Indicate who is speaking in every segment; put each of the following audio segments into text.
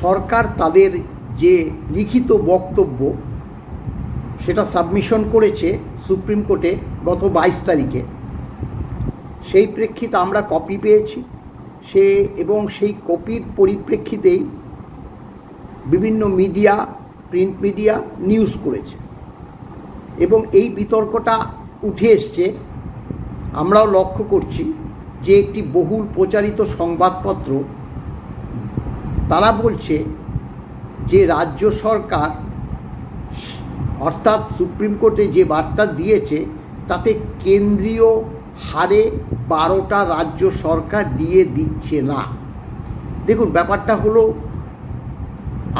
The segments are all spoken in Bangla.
Speaker 1: সরকার তাদের যে লিখিত বক্তব্য, সেটা সাবমিশন করেছে সুপ্রিম কোর্টে গত বাইশ তারিখে। সেই প্রেক্ষিতে আমরা কপি পেয়েছি। সে এবং সেই কপির পরিপ্রেক্ষিতেই বিভিন্ন মিডিয়া প্রিন্ট মিডিয়া নিউজ করেছে। এবং এই বিতর্কটা উঠে এসছে। আমরাও লক্ষ্য করছি যে একটি বহুল প্রচারিত সংবাদপত্র তারা বলছে যে রাজ্য সরকার, অর্থাৎ সুপ্রিম কোর্টে যে বার্তা দিয়েছে, তাতে কেন্দ্রীয় হারে বারোটা রাজ্য সরকার দিয়ে দিচ্ছে না। দেখুন, ব্যাপারটা হলো,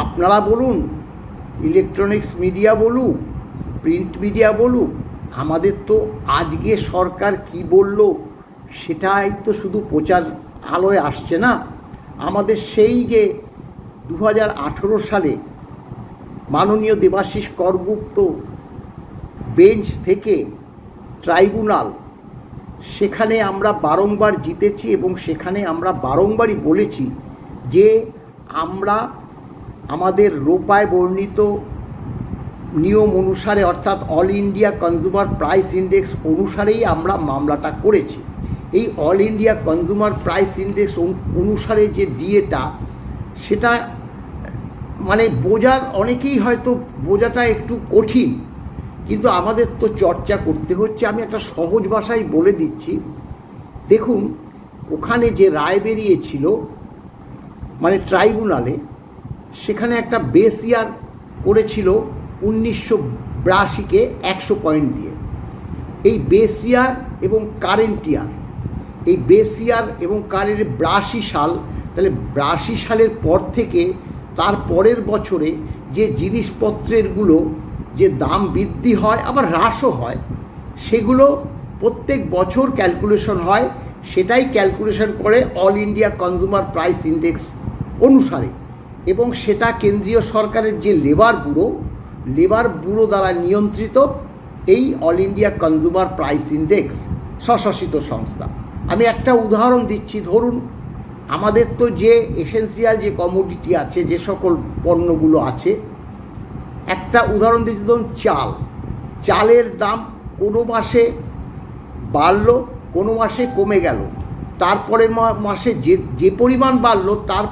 Speaker 1: আপনারা বলুন ইলেকট্রনিক্স মিডিয়া বলুক প্রিন্ট মিডিয়া বলুক, আমাদের তো আজকে সরকার কি বলল, সেটাই তো শুধু প্রচার আলোয় আসছে না। আমাদের সেই যে দু হাজার আঠেরো সালে মাননীয় দেবাশিস করগুপ্ত বেঞ্চ থেকে ট্রাইব্যুনাল, সেখানে আমরা বারংবার জিতেছি এবং সেখানে আমরা বারংবারই বলেছি যে আমরা আমাদের রোপায় বর্ণিত নিয়ম অনুসারে, অর্থাৎ all India consumer price index অনুসারেই আমরা মামলাটা করেছি। এই all India consumer price index অনুসারে যে ডিএটা সেটা মানে বোঝার অনেকেই হয়তো বোঝাটা একটু কঠিন, কিন্তু আমাদের তো চর্চা করতে হচ্ছে। আমি একটা সহজ ভাষায় বলে দিচ্ছি। দেখুন, ওখানে যে রায় বেরিয়েছিল মানে ট্রাইব্যুনালে, সেখানে একটা বেস ইয়ার করেছিল উনিশশো বিরাশিকে একশো পয়েন্ট দিয়ে। এই বেস ইয়ার এবং কারেন্ট ইয়ার এই বেসিয়ার এবং কারেন্ট বিরাশি সাল তাহলে বিরাশি সালের পর থেকে তার পরের বছরে যে জিনিসপত্রেরগুলো যে দাম বৃদ্ধি হয়, আবার হ্রাসও হয়, সেগুলো প্রত্যেক বছর ক্যালকুলেশন হয়। সেটাই ক্যালকুলেশন করে all India consumer price index অনুসারে। এবং সেটা কেন্দ্রীয় সরকারের যে লেবার ব্যুরো লেবার ব্যুরো দ্বারা নিয়ন্ত্রিত এই all India consumer price index স্বশাসিত সংস্থা। আমি একটা উদাহরণ দিচ্ছি, ধরুন আমাদের তো যে এসেন্সিয়াল যে কমোডিটি আছে, যে সকল পণ্যগুলো আছে, একটা উদাহরণ দিচ্ছি, ধরুন চাল। চালের দাম কোনো মাসে বাড়লো, কোনো মাসে কমে গেল। তারপরের মাসে যে যে পরিমাণ বাড়লো, তার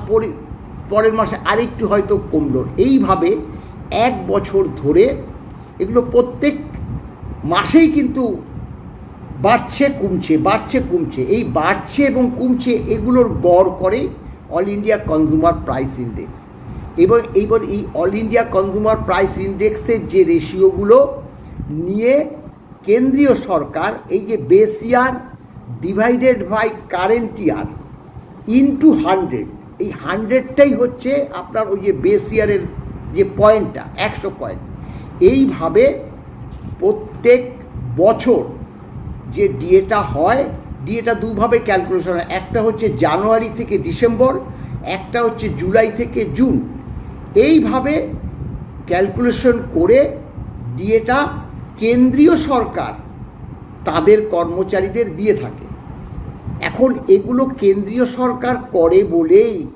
Speaker 1: পরের মাসে আরেকটু হয়তো কমলো। এইভাবে এক বছর ধরে এগুলো প্রত্যেক মাসেই কিন্তু বাড়ছে, কমছে বাড়ছে, কমছে। এই বাড়ছে এবং কমছে এগুলোর গড় করে all India consumer price index এবং এইবার এই অল ইন্ডিয়া কনজিউমার প্রাইস ইন্ডেক্সের যে রেশিওগুলো নিয়ে কেন্দ্রীয় সরকার, এই যে base year divided by current year into hundred এই হান্ড্রেডটাই হচ্ছে আপনার ওই যে বেস ইয়ারের যে পয়েন্টটা একশো পয়েন্ট এইভাবে প্রত্যেক বছর যে ডিএটা হয় ডিএটা দুভাবে ক্যালকুলেশন হয়। একটা হচ্ছে জানুয়ারি থেকে ডিসেম্বর, একটা হচ্ছে জুলাই থেকে জুন। এইভাবে ক্যালকুলেশন করে ডিএটা কেন্দ্রীয় সরকার তাদের কর্মচারীদের দিয়ে থাকে। এখন এগুলো কেন্দ্রীয় সরকার করে বলেই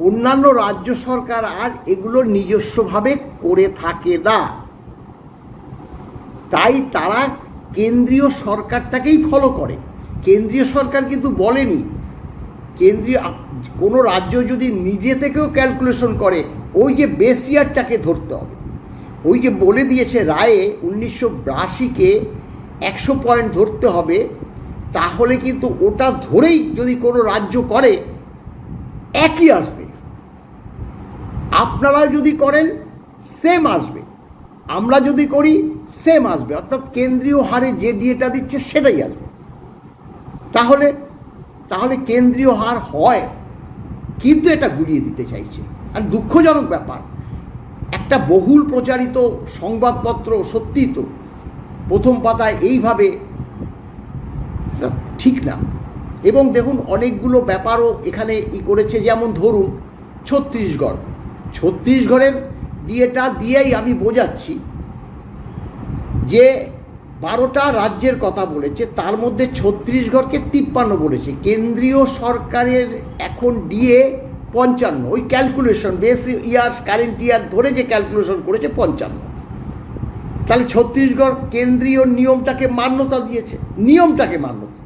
Speaker 1: অন্যান্য রাজ্য সরকার আর এগুলো নিজস্বভাবে করে থাকে না। তাই তারা কেন্দ্রীয় সরকারটাকেই ফলো করে। কেন্দ্রীয় সরকার কিন্তু বলেনি, কেন্দ্রীয় কোনো রাজ্য যদি নিজে থেকেও ক্যালকুলেশন করে, ওই যে বেস ইয়ারটাকে ধরতে হবে। ওই যে বলে দিয়েছে রায়ে উনিশশো বিরাশিকে একশো পয়েন্ট ধরতে হবে, তাহলে কিন্তু ওটা ধরেই যদি কোনো রাজ্য করে, একই আসবে। আপনারা যদি করেন সেম আসবে। আমরা যদি করি সেম আসবে। অর্থাৎ কেন্দ্রীয় হারে যে ডিএটা দিচ্ছে, সেটাই আসবে। তাহলে তাহলে কেন্দ্রীয় হার হয়, কিন্তু এটা গুলিয়ে দিতে চাইছে। আর দুঃখজনক ব্যাপার, একটা বহুল প্রচারিত সংবাদপত্র সত্যি তো প্রথম পাতায় এইভাবে ঠিক না। এবং দেখুন, অনেকগুলো ব্যাপারও এখানে ই করেছে, যেমন ধরুন ছত্তিশগড় ছত্তিশগড়ের ডিএটা দিয়েই আমি বোঝাচ্ছি। যে বারোটা রাজ্যের কথা বলেছে, তার মধ্যে ছত্তিশগড়কে তিপ্পান্ন বলেছে। কেন্দ্রীয় সরকারের এখন ডিএ পঞ্চান্ন। ওই calculation base years current year ধরে যে ক্যালকুলেশন করেছে পঞ্চান্ন। তাহলে ছত্তিশগড় কেন্দ্রীয় নিয়মটাকে মান্যতা দিয়েছে। নিয়মটাকে মান্যতা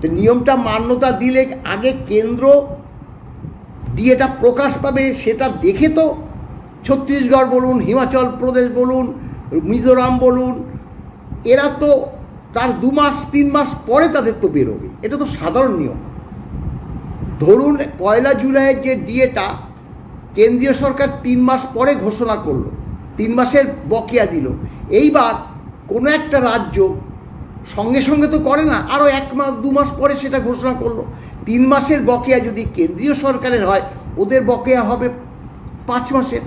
Speaker 1: তো নিয়মটা মান্যতা দিলে আগে কেন্দ্র ডিএটা প্রকাশ পাবে, সেটা দেখে তো ছত্তিশগড় বলুন, হিমাচল প্রদেশ বলুন, মিজোরাম বলুন, এরা তো তার দু মাস, তিন মাস পরে তাদের তো বেরোবে। এটা তো সাধারণ নিয়ম। ধরুন, পয়লা জুলাইয়ের যে ডিএটা, কেন্দ্রীয় সরকার তিন মাস পরে ঘোষণা করল, তিন মাসের বকেয়া দিল। এইবার কোনো একটা রাজ্য সঙ্গে সঙ্গে তো করে না আরও এক মাস, দু মাস পরে সেটা ঘোষণা করল। তিন মাসের বকেয়া যদি কেন্দ্রীয় সরকারের হয়, ওদের বকেয়া হবে পাঁচ মাসের।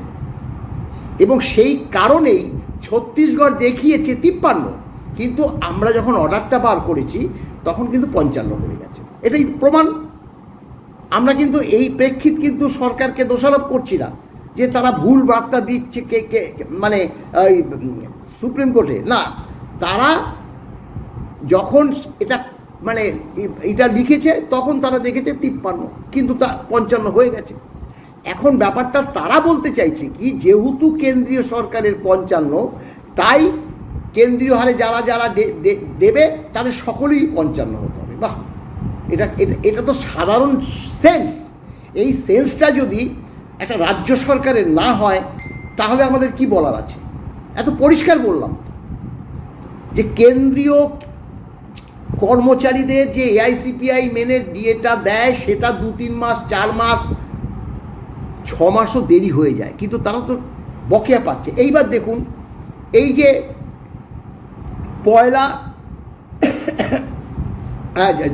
Speaker 1: এবং সেই কারণেই ছত্তিশগড় দেখিয়েছে তিপ্পান্ন। কিন্তু আমরা যখন অর্ডারটা বার করেছি, তখন কিন্তু পঞ্চান্ন হয়ে গেছে। এটাই প্রমাণ। আমরা কিন্তু এই প্রেক্ষিত কিন্তু সরকারকে দোষারোপ করছি না, যে তারা ভুল বার্তা দিচ্ছে কে কে মানে সুপ্রিম কোর্টে। না, তারা যখন এটা মানে এটা লিখেছে, তখন তারা দেখেছে তিপ্পান্ন, কিন্তু তা পঞ্চান্ন হয়ে গেছে। এখন ব্যাপারটা তারা বলতে চাইছে কি, যেহেতু কেন্দ্রীয় সরকারের পঞ্চান্ন, তাই কেন্দ্রীয় হারে যারা যারা দেবে, তাদের সকলেই পঞ্চান্ন হতে হবে। বাহ! এটা- এটা তো সাধারণ সেন্স। এই সেন্সটা যদি একটা রাজ্য সরকারের না হয়, তাহলে আমাদের কি বলার আছে? এত পরিষ্কার বললাম যে কেন্দ্রীয় কর্মচারীদের যে এআইসিপিআই মেনে ডিএটা দেয়, সেটা দু তিন মাস, চার মাস ছ মাসও দেরি হয়ে যায়, কিন্তু তারা তো বকেয়া পাচ্ছে। এইবার দেখুন, এই যে পয়লা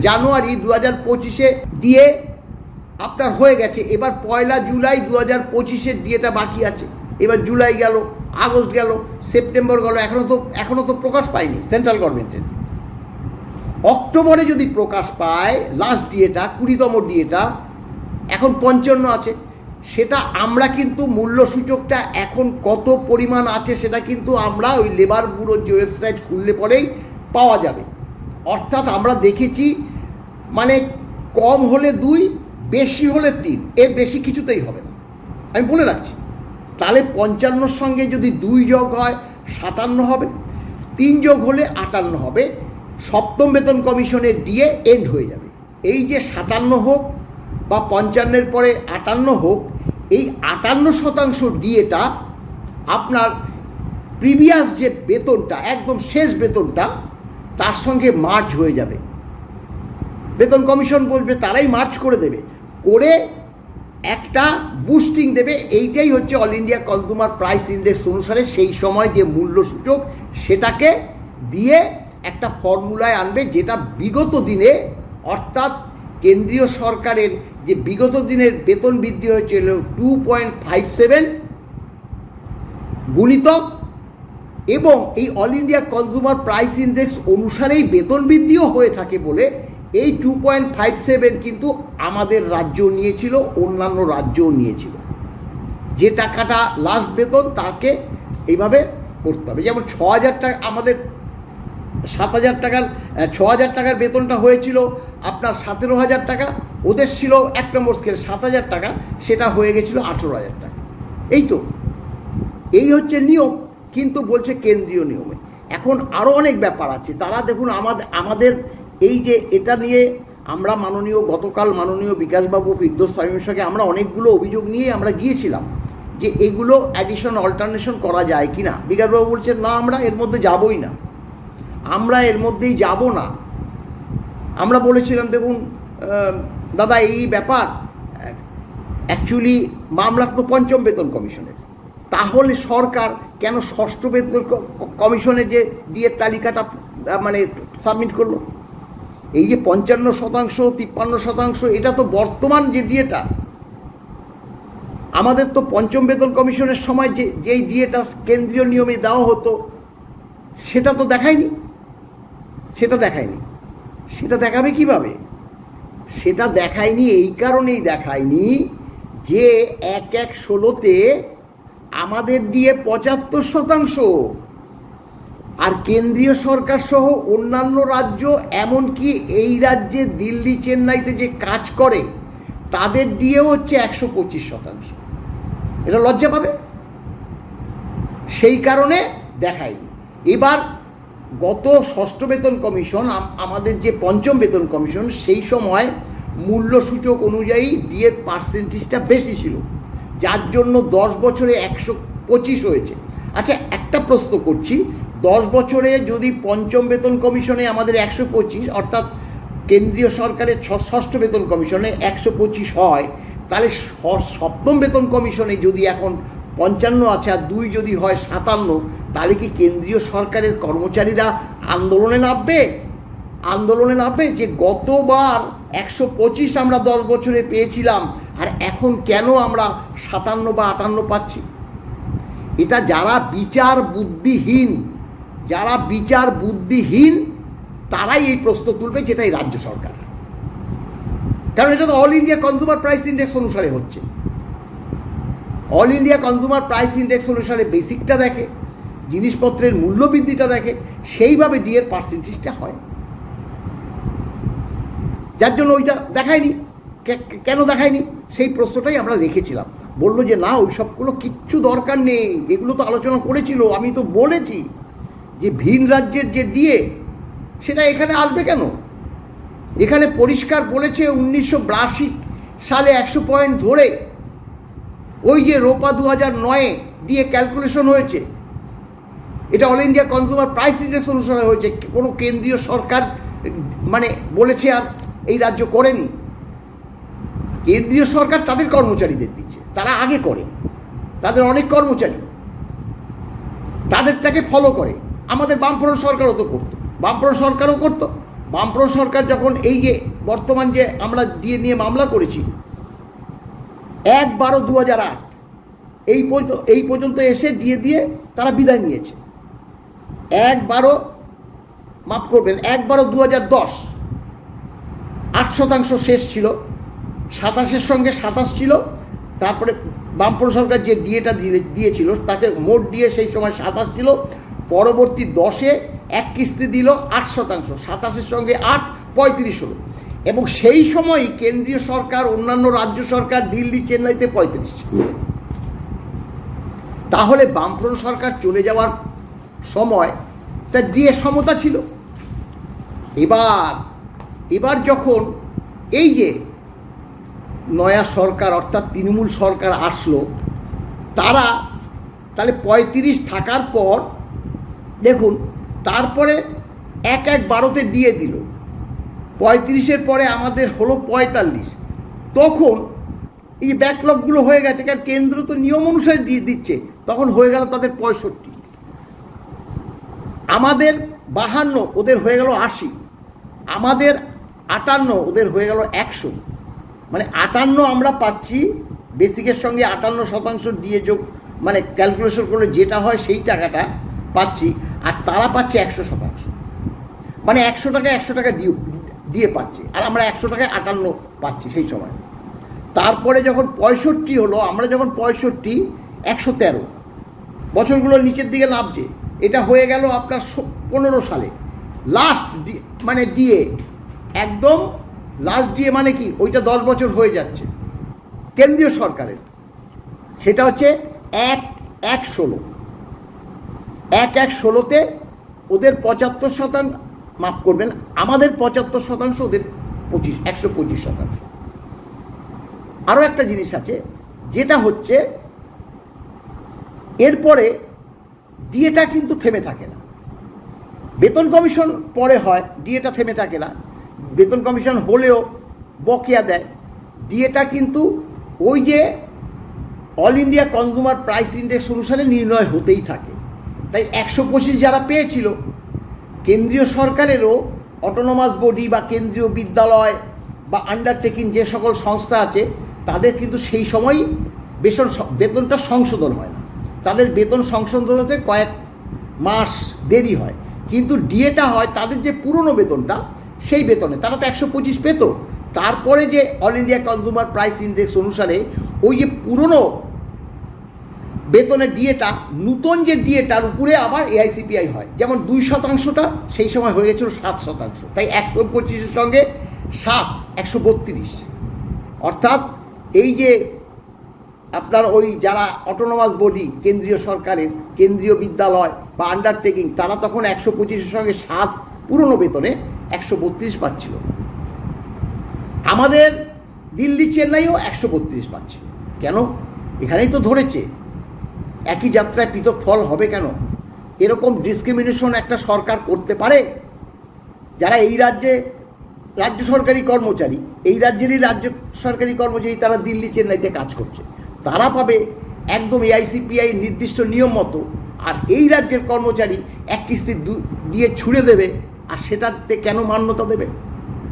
Speaker 1: জানুয়ারি দু হাজার পঁচিশে দিয়ে আপনার হয়ে গেছে, এবার পয়লা জুলাই দু হাজার পঁচিশের ডিএটা বাকি আছে। এবার জুলাই গেল, আগস্ট গেল, সেপ্টেম্বর গেল এখনও তো এখনও তো প্রকাশ পায়নি সেন্ট্রাল গভর্নমেন্টের অক্টোবরে যদি প্রকাশ পায়, লাস্ট ডিএটা কুড়িতম ডিএটা এখন পঞ্চান্ন আছে। সেটা আমরা কিন্তু মূল্য সূচকটা এখন কত পরিমাণ আছে সেটা কিন্তু আমরা ওই লেবার ব্যুরোর যে ওয়েবসাইট খুললে পরেই পাওয়া যাবে। অর্থাৎ আমরা দেখেছি মানে কম হলে দুই, বেশি হলে তিন, এর বেশি কিছুতেই হবে না। আমি বলে রাখছি, তাহলে পঞ্চান্নর সঙ্গে যদি দুই যোগ হয়, সাতান্ন হবে, তিন যোগ হলে আটান্ন হবে, সপ্তম বেতন কমিশনের ডিএ এন্ড হয়ে যাবে। এই যে সাতান্ন হোক বা পঞ্চান্নের পরে আটান্ন হোক এই আটান্ন শতাংশ ডিএটা আপনার প্রিভিয়াস যে বেতনটা, একদম শেষ বেতনটা, তার সঙ্গে মার্চ হয়ে যাবে। বেতন কমিশন বলবে, তারাই মার্চ করে দেবে। করে একটা বুস্টিং দেবে, এইটাই হচ্ছে all India consumer price index অনুসারে সেই সময় যে মূল্য সূচক, সেটাকে দিয়ে একটা ফর্মুলায় আনবে, যেটা বিগত দিনে, অর্থাৎ কেন্দ্রীয় সরকারের যে বিগত দিনের বেতন বৃদ্ধি হয়েছিল টু পয়েন্ট ফাইভ সেভেন গুণিতক এবং এই all India consumer price index অনুসারেই বেতন বৃদ্ধিও হয়ে থাকে বলে এই টু পয়েন্ট ফাইভ সেভেন কিন্তু আমাদের রাজ্য নিয়েছিল, অন্যান্য রাজ্যও নিয়েছিল। যে টাকাটা লাস্ট বেতন তাকে এইভাবে করতে হবে। যেমন ছ হাজার টাকা, আমাদের সাত হাজার টাকার ছ হাজার টাকার বেতনটা হয়েছিল আপনার সতেরো হাজার টাকা, ওদের ছিল এক নম্বর স্কেল সাত হাজার টাকা, সেটা হয়ে গেছিল আঠেরো হাজার টাকা। এই তো। এই হচ্ছে নিয়ম, কিন্তু বলছে কেন্দ্রীয় নিয়মে। এখন আরও অনেক ব্যাপার আছে। তারা দেখুন আমাদের আমাদের এই যে এটা নিয়ে আমরা মাননীয়, গতকাল মাননীয় বিকাশবাবু ফিরদোস স্বামীর সঙ্গে আমরা অনেকগুলো অভিযোগ নিয়ে আমরা গিয়েছিলাম যে এগুলো অ্যাডিশন অল্টারনেশন করা যায় কি না বিকাশবাবু বলছেন, না, আমরা এর মধ্যে যাবই না। আমরা এর মধ্যেই যাব না। আমরা বলেছিলাম, দেখুন দাদা, এই ব্যাপার অ্যাকচুয়ালি মামলা তো পঞ্চম বেতন কমিশনের। তাহলে সরকার কেন ষষ্ঠ বেতন কমিশনের যে দিয়ে তালিকাটা মানে সাবমিট করল? এই যে পঞ্চান্ন শতাংশ, তিপ্পান্ন শতাংশ, এটা তো বর্তমান যে ডিএটা আমাদের তো পঞ্চম বেতন কমিশনের সময় যে, যেই ডিএটা কেন্দ্রীয় নিয়মে দেওয়া হতো, সেটা তো দেখায়নি। সেটা দেখায়নি। সেটা দেখাবে কীভাবে? সেটা দেখায়নি, এই কারণেই দেখায়নি যে এক এক ষোলোতে আমাদের দিয়ে পঁচাত্তর শতাংশ আর কেন্দ্রীয় সরকার সহ অন্যান্য রাজ্য, এমনকি এই রাজ্যে দিল্লি, চেন্নাইতে যে কাজ করে, তাদের দিয়েও হচ্ছে একশো পঁচিশ শতাংশ। এটা লজ্জা পাবে? সেই কারণে দেখায়নি। এবার গত ষষ্ঠ বেতন কমিশন আমাদের যে পঞ্চম বেতন কমিশন, সেই সময় মূল্যসূচক অনুযায়ী ডিএর পার্সেন্টেজটা বেশি ছিল। যার জন্য দশ বছরে একশো পঁচিশ হয়েছে। আচ্ছা একটা প্রশ্ন করছি। দশ বছরে যদি পঞ্চম বেতন কমিশনে আমাদের একশো পঁচিশ, অর্থাৎ কেন্দ্রীয় সরকারের ষষ্ঠ বেতন কমিশনে একশো পঁচিশ হয়, তাহলে সপ্তম বেতন কমিশনে যদি এখন পঞ্চান্ন আছে আর দুই যদি হয় সাতান্ন, তাহলে কি কেন্দ্রীয় সরকারের কর্মচারীরা আন্দোলনে নামবে? আন্দোলনে নামবে যে গতবার একশো পঁচিশ আমরা দশ বছরে পেয়েছিলাম, আর এখন কেন আমরা সাতান্ন বা আটান্ন পাচ্ছি? এটা যারা বিচার বুদ্ধিহীন, যারা বিচার বুদ্ধিহীন, তারাই এই প্রশ্ন তুলবে যেটা এই রাজ্য সরকার। কারণ এটা তো all India consumer price index অনুসারে হচ্ছে। All India consumer price index অনুসারে বেসিকটা দেখে, জিনিসপত্রের মূল্যবৃদ্ধিটা দেখে, সেইভাবে ডিএর পার্সেন্টেজটা হয়। যার জন্য ওইটা দেখায়নি। কেন দেখায়নি? সেই প্রশ্নটাই আমরা রেখেছিলাম। বলল যে, না ওই সবগুলো কিচ্ছু দরকার নেই। এগুলো তো আলোচনা করেছিল, আমি তো বলেছি যে, ভিন রাজ্যের যে ডিএ সেটা এখানে আসবে কেন? এখানে পরিষ্কার বলেছে, উনিশশো বিরাশি সালে একশো পয়েন্ট ধরে ওই যে রোপা দু হাজার নয়ে দিয়ে ক্যালকুলেশন হয়েছে, এটা all India consumer price index অনুসারে হয়েছে, কোনো কেন্দ্রীয় সরকার মানে বলেছে আর এই রাজ্য করেনি। কেন্দ্রীয় সরকার তাদের কর্মচারীদের দিচ্ছে, তারা আগে করে, তাদের অনেক কর্মচারী, তাদেরটাকে ফলো করে। আমাদের বামফ্রন্ট সরকারও তো করতো, বামফ্রন্ট সরকারও করতো। বামফ্রন্ট সরকার যখন এই যে বর্তমান যে আমরা দিয়ে নিয়ে মামলা করেছি এক বারো দু হাজার আট। এই পর্যন্ত এই পর্যন্ত এসে দিয়ে দিয়ে তারা বিদায় নিয়েছে। এক বারো মাফ করবেন এক বারো দু হাজার দশ। আট শতাংশ শেষ ছিল। সাতাশের সঙ্গে সাতাশ ছিল। তারপরে বামপন্থ সরকার যে ডিএটা দিয়ে দিয়েছিল, তাতে মোট ডিএ সেই সময় সাতাশ ছিল। পরবর্তী দশে এক কিস্তি দিল আট শতাংশ। সাতাশের সঙ্গে আট, পঁয়ত্রিশ হলো। এবং সেই সময়ই কেন্দ্রীয় সরকার, অন্যান্য রাজ্য সরকার দিল্লি, চেন্নাইতে পঁয়ত্রিশ ছিল। তাহলে বামফ্রন্ট সরকার চলে যাওয়ার সময় তার দিয়ে সমতা ছিল। এবার এবার যখন এই যে নয়া সরকার, অর্থাৎ তৃণমূল সরকার আসলো, তারা তাহলে পঁয়ত্রিশ থাকার পর, দেখুন, তারপরে এক এক বারোতে দিয়ে দিল। পঁয়ত্রিশের পরে আমাদের হলো পঁয়তাল্লিশ। তখন এই যে ব্যাকলগগুলো হয়ে গেছে, কারণ কেন্দ্র তো নিয়ম অনুসারে দিয়ে দিচ্ছে। তখন হয়ে গেল তাদের পঁয়ষট্টি। আমাদের বাহান্ন, ওদের হয়ে গেল আশি। আমাদের আটান্ন, ওদের হয়ে গেল একশো। মানে আটান্ন আমরা পাচ্ছি, বেসিকের সঙ্গে আটান্ন শতাংশ দিয়ে যোগ মানে ক্যালকুলেশন করলে যেটা হয় সেই টাকাটা পাচ্ছি, আর তারা পাচ্ছে একশো শতাংশ। মানে একশো টাকা একশো টাকা দিয়ে দিয়ে পাচ্ছে। আর আমরা একশো টাকায় আটান্ন পাচ্ছি সেই সময়। তারপরে যখন পঁয়ষট্টি হলো, আমরা যখন পঁয়ষট্টি, একশো তেরো। বছরগুলো নিচের দিকে নামছে। এটা হয়ে গেল আপনার পনেরো সালে। লাস্ট মানে দিয়ে, একদম লাস্ট দিয়ে মানে কি? ওইটা দশ বছর হয়ে যাচ্ছে। কেন্দ্রীয় সরকারের। সেটা হচ্ছে এক এক ষোলো। এক এক ষোলোতে ওদের পঁচাত্তর শতাংশ মাফ করবেন, আমাদের পঁচাত্তর শতাংশ ওদের পঁচিশ, একশো পঁচিশ শতাংশ। আরও একটা জিনিস আছে, যেটা হচ্ছে এরপরে ডিএটা কিন্তু থেমে থাকে না। বেতন কমিশন পরে হয়, ডিএটা থেমে থাকে না। বেতন কমিশন হলেও বকেয়া দেয়। ডিএটা কিন্তু ওই যে all India consumer price index অনুসারে নির্ণয় হতেই থাকে। তাই একশো পঁচিশ যারা পেয়েছিল কেন্দ্রীয় সরকারেরও অটোনোমাস বডি বা কেন্দ্রীয় বিদ্যালয় বা আন্ডারটেকিং যে সকল সংস্থা আছে, তাদের কিন্তু সেই সময় বেতন বেতনটা সংশোধন হয় না। তাদের বেতন সংশোধন হতে কয়েক মাস দেরি হয়। কিন্তু ডিএটা হয়, তাদের যে পুরনো বেতনটা, সেই বেতনে। তারা তো একশো পঁচিশ পেত। তারপরে যে all India consumer price index অনুসারে ওই যে পুরনো বেতনের ডিএটা নূতন যে ডিএটার উপরে আবার এআইসিপিআই হয়। যেমন দুই শতাংশটা সেই সময় হয়ে গেছিল সাত শতাংশ। তাই একশো পঁচিশের সঙ্গে সাত, একশো বত্রিশ। অর্থাৎ এই যে আপনার ওই যারা অটোনোমাস বডি কেন্দ্রীয় সরকারের, কেন্দ্রীয় বিদ্যালয় বা আন্ডারটেকিং তারা তখন একশো পঁচিশের সঙ্গে সাত পুরনো বেতনে একশো বত্রিশ পাচ্ছিল। আমাদের দিল্লি চেন্নাইও একশো বত্রিশ পাচ্ছে কেন? এখানেই তো ধরেছে। একই যাত্রায় পৃথক ফল হবে কেন? এরকম ডিসক্রিমিনেশন একটা সরকার করতে পারে? যারা এই রাজ্যে রাজ্য সরকারি কর্মচারী, এই রাজ্যেরই রাজ্য সরকারি কর্মচারী তারা দিল্লি, চেন্নাইতে কাজ করছে। তারা পাবে একদম এআইসিপিআই নির্দিষ্ট নিয়ম মতো, আর এই রাজ্যের কর্মচারী এক কিস্তি দিয়ে ছুড়ে দেবে, আর সেটাতে কেন মান্যতা দেবে?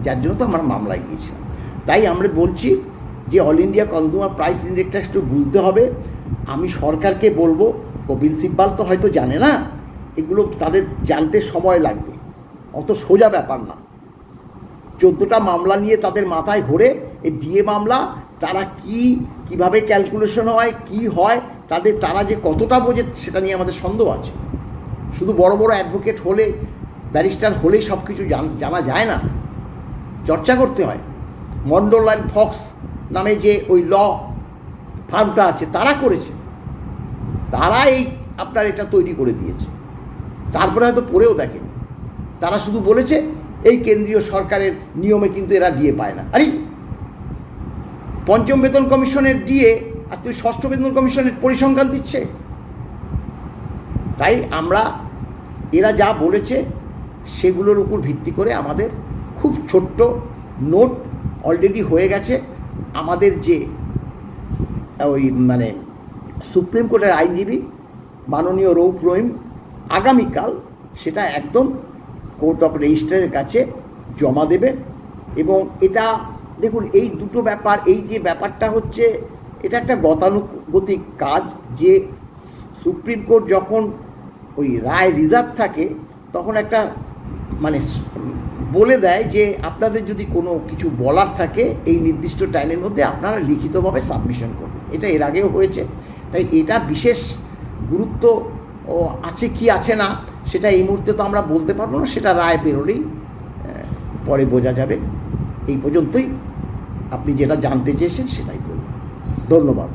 Speaker 1: যার জন্য তো আমরা মামলায় গিয়েছিলাম। তাই আমরা বলছি যে অল ইন্ডিয়া কনজিউমার প্রাইস ইন্ডেক্সটা একটু বুঝতে হবে। আমি সরকারকে বলব, কপিল সিব্বাল তো হয়তো জানে না, এগুলো তাদের জানতে সময় লাগবে। অত সোজা ব্যাপার না। চোদ্দোটা মামলা নিয়ে তাদের মাথায় ঘোরে, এই ডিএ মামলা, তারা কি, কীভাবে ক্যালকুলেশন হয়, কি হয়, তাদের, তারা যে কতটা বোঝে, সেটা নিয়ে আমাদের সন্দেহ আছে। শুধু বড় বড় অ্যাডভোকেট হলে, ব্যারিস্টার হলেই সব কিছু জানা যায় না। চর্চা করতে হয়। মন্ডল অ্যান্ড ফক্স নামে যে ওই ল ফার্মটা আছে, তারা করেছে। তারা এই আপনার এটা তৈরি করে দিয়েছে। তারপরে হয়তো পড়েও দেখেন। তারা শুধু বলেছে, এই কেন্দ্রীয় সরকারের নিয়মে কিন্তু এরা ডিএ পায় না। আরে, পঞ্চম বেতন কমিশনের ডিএ, আর তুই ষষ্ঠ বেতন কমিশনের পরিসংখ্যান দিচ্ছে? তাই আমরা, এরা যা বলেছে, সেগুলোর উপর ভিত্তি করে আমাদের খুব ছোট্ট নোট অলরেডি হয়ে গেছে। আমাদের যে, ওই মানে সুপ্রিম কোর্টের আইনজীবী মাননীয় রৌফ রহিম আগামীকাল সেটা একদম কোর্ট অফ রেজিস্ট্রারের কাছে জমা দেবে এবং এটা, দেখুন, এই দুটো ব্যাপার, এই যে ব্যাপারটা হচ্ছে, এটা একটা গতানুগতিক কাজ যে সুপ্রিম কোর্ট যখন ওই রায় রিজার্ভ থাকে, তখন একটা মানে বলে দেয় যে আপনাদের যদি কোনো কিছু বলার থাকে, এই নির্দিষ্ট টাইমের মধ্যে আপনারা লিখিতভাবে সাবমিশন করবেন এটা এর আগেও হয়েছে। তাই এটা বিশেষ গুরুত্ব আছে কি আছে না, সেটা এই মুহূর্তে তো আমরা বলতে পারব না, সেটা রায় বেরোলেই পরে বোঝা যাবে। এই পর্যন্তই আপনি যেটা জানতে চেয়েছেন সেটাই বলুন। ধন্যবাদ।